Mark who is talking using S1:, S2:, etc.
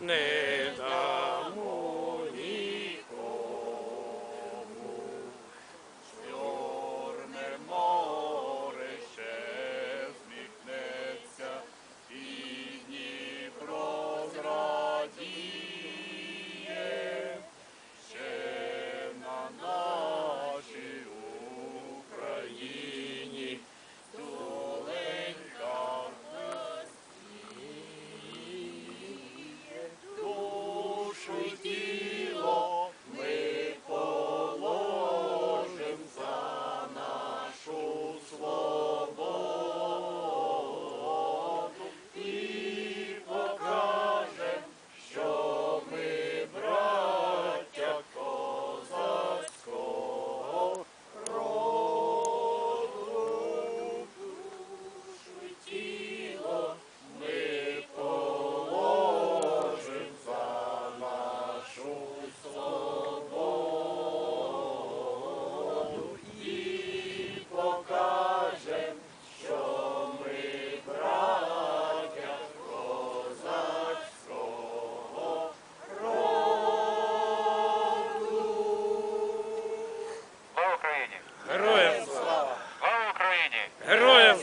S1: Nee. Героям!